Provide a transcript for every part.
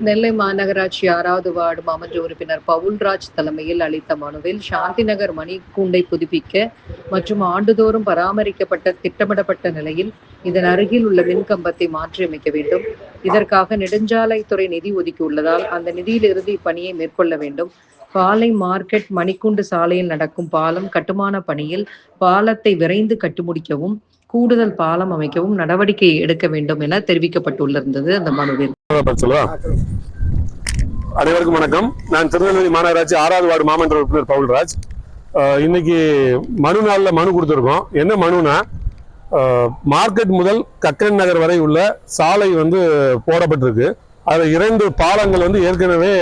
நெல்லை மாநகராட்சி ஆறாவது வார்டு மாமன்ற உறுப்பினர் பவுல்ராஜ் தலைமையில் அளித்த மனுவில் சாந்தி நகர் மணிக்கூண்டை புதுப்பிக்க மற்றும் ஆண்டுதோறும் பராமரிக்கப்பட்ட திட்டமிடப்பட்ட நிலையில் இதன் அருகில் உள்ள மின்கம்பத்தை மாற்றியமைக்க வேண்டும். இதற்காக நெடுஞ்சாலைத்துறை நிதி ஒதுக்கியுள்ளதால் அந்த நிதியிலிருந்து இப்பணியை மேற்கொள்ள வேண்டும். பாலை மார்க்கெட் மணிக்கூண்டு சாலையில் நடக்கும் பாலம் கட்டுமான பணியில் பாலத்தை விரைந்து கட்டுமுடிக்கவும் கூடுதல் பாலம் அமைக்கவும் நடவடிக்கை எடுக்க வேண்டும் என தெரிவிக்கப்பட்டுள்ளிருந்தது அந்த மனுவில். அனைவருக்கும் வணக்கம். நான் திருநெல்வேலி மாநகராட்சி ஆறாவது வார்டு மாமன்ற உறுப்பினர் பவுல்ராஜ். இன்னைக்கு மனு நாளில் மனு கொடுத்துருக்கோம். என்ன மனுனா மார்க்கெட் முதல் கக்கன் நகர் வரை உள்ள சாலை வந்து போடப்பட்டிருக்கு. அதில் இரண்டு பாலங்கள் வந்து ஏற்கனவே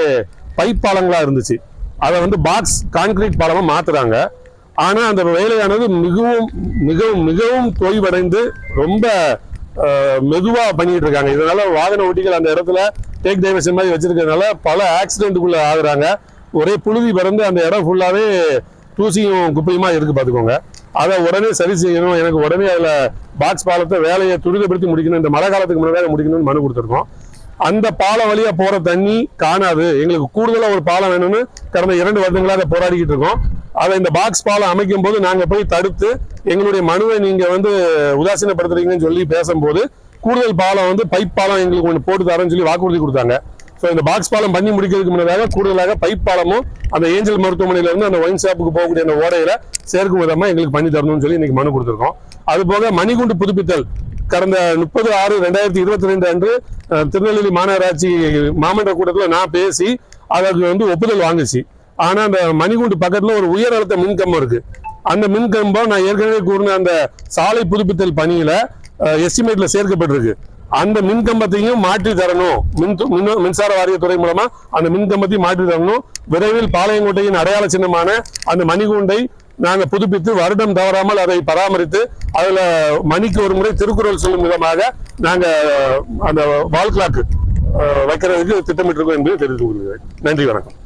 பைப் பாலங்களாக இருந்துச்சு. அதை வந்து பாக்ஸ் கான்கிரீட் பாலமாக மாற்றுறாங்க ஆனால் அந்த வேலையானது மிகவும் மிகவும் மிகவும் தொய்வடைந்து ரொம்ப மெதுவாக பண்ணிட்டு இருக்காங்க. இதனால வாகன ஓட்டிகள் அந்த இடத்துல டேக் டைவர்ஷன் மாதிரி வச்சிருக்கிறதுனால பல ஆக்சிடென்ட்டுக்குள்ள ஆகுறாங்க. ஒரே புழுதி பறந்து அந்த இடம் ஃபுல்லாகவே தூசியும் குப்பையுமா இருக்கு பார்த்துக்கோங்க. அதை உடனே சரி செய்யணும். எனக்கு உடனே அதில் பாக்ஸ் பாலத்தை வேலையை துரிதப்படுத்தி முடிக்கணும். இந்த மழை காலத்துக்கு முன்னாடி முடிக்கணும்னு மனு கொடுத்துருக்கோம். அந்த பாலம் வழியாக போகிற தண்ணி காணாது. எங்களுக்கு கூடுதலாக ஒரு பாலம் வேணும்னு கடந்த இரண்டு வருடங்களாக போராடிக்கிட்டு இருக்கோம். அதை இந்த பாக்ஸ் பாலம் அமைக்கும் போது நாங்க போய் தடுத்து எங்களுடைய மனுவை நீங்க வந்து உதாசீனப்படுத்துறீங்கன்னு சொல்லி பேசும்போது கூடுதல் பாலம் வந்து பைப் பாலம் எங்களுக்கு ஒன்று போட்டு தரேன்னு சொல்லி வாக்குறுதி கொடுத்தாங்க. ஸோ இந்த பாக்ஸ் பாலம் பண்ணி முடிக்கிறதுக்கு முன்னதாக கூடுதலாக பைப் பாலமும் அந்த ஏஞ்சல் மருத்துவமனையில இருந்து அந்த ஒயின் ஷாப்புக்கு போகக்கூடிய அந்த ஓடையில சேர்க்கும் விதமா எங்களுக்கு பண்ணி தரணும்னு சொல்லி இன்னைக்கு மனு கொடுத்துருக்கோம். அது போக மணிகுண்டு புதுப்பித்தல். கடந்த முப்பது ஆறு ரெண்டாயிரத்தி இருபத்தி ரெண்டு அன்று திருநெல்வேலி மாநகராட்சி மாமன்ற கூட்டத்தில் நான் பேசி அதற்கு வந்து ஒப்புதல் வாங்குச்சு. ஆனா அந்த மணிகுண்டு பக்கத்துல ஒரு உயர் அழுத்த மின்கம்பம் இருக்கு. அந்த மின்கம்பம் நான் ஏற்கனவே கூறின அந்த சாலை புதுப்பித்தல் பணியில எஸ்டிமேட்ல சேர்க்கப்பட்டிருக்கு. அந்த மின்கம்பத்தையும் மாற்றி தரணும். மின் மின்சார வாரியத்துறை மூலமா அந்த மின்கம்பத்தையும் மாற்றி தரணும். விரைவில் பாளையங்கோட்டையின் அடையாள சின்னமான அந்த மணிகூண்டை நாங்க புதுப்பித்து வருடம் தவறாமல் அதை பராமரித்து அதுல மணிக்கு ஒரு முறை திருக்குறள் சொல்லும் விதமாக நாங்க அந்த வால் கிளாக்கு வைக்கிறதுக்கு திட்டமிட்டிருக்கோம் என்று தெரிவித்துக் கொள்கிறேன். நன்றி வணக்கம்.